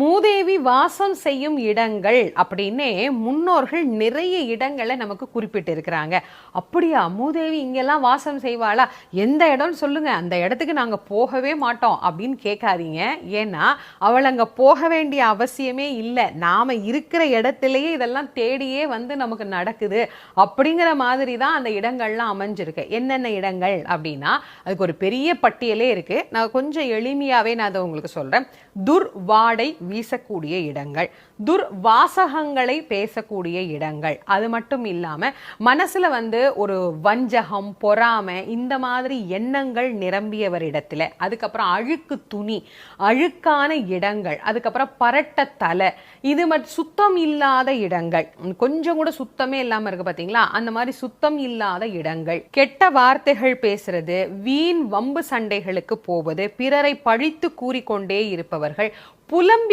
மூதேவி வாசம் செய்யும் இடங்கள் அப்படின்னே முன்னோர்கள் நிறைய இடங்களை நமக்கு குறிப்பிட்டு இருக்கிறாங்க அப்படியா? மூதேவி இங்கெல்லாம் வாசம் செய்வாளா? எந்த இடம்னு சொல்லுங்க. அந்த இடத்துக்கு நாங்கள் போகவே மாட்டோம் அப்படின்னு கேட்காதீங்க. ஏன்னா அவள் அங்கே போக வேண்டிய அவசியமே இல்லை. நாம இருக்கிற இடத்துலையே இதெல்லாம் தேடியே வந்து நமக்கு நடக்குது அப்படிங்கிற மாதிரி தான் அந்த இடங்கள்லாம் அமைஞ்சிருக்கு. என்னென்ன இடங்கள் அப்படின்னா அதுக்கு ஒரு பெரிய பட்டியலே இருக்குது நான் கொஞ்சம் எளிமையாகவே நான் அதை உங்களுக்கு சொல்கிறேன் துர்வாடை வீசக்கூடிய இடங்கள் துர்வாசகங்களை பேசக்கூடிய இடங்கள். அது மட்டும் இல்லாம மனசுல வந்து ஒரு வஞ்சகம் பொறாமை இந்த மாதிரி எண்ணங்கள் நிரம்பியவரிடத்துல அதுக்கப்புறம் அழுக்கு துணி அழுக்கான இடங்கள் அதுக்கப்புறம் பரட்ட தலை இது மட் சுத்தம் இல்லாத இடங்கள். கொஞ்சம் கூட சுத்தமே இல்லாம இருக்கு பாத்தீங்களா? அந்த மாதிரி சுத்தம் இல்லாத இடங்கள். கெட்ட வார்த்தைகள் பேசுறது வீண் வம்பு சண்டைகளுக்கு போவது பிறரை பழித்து கூறிக்கொண்டே இருப்பவர்கள் புலம்பி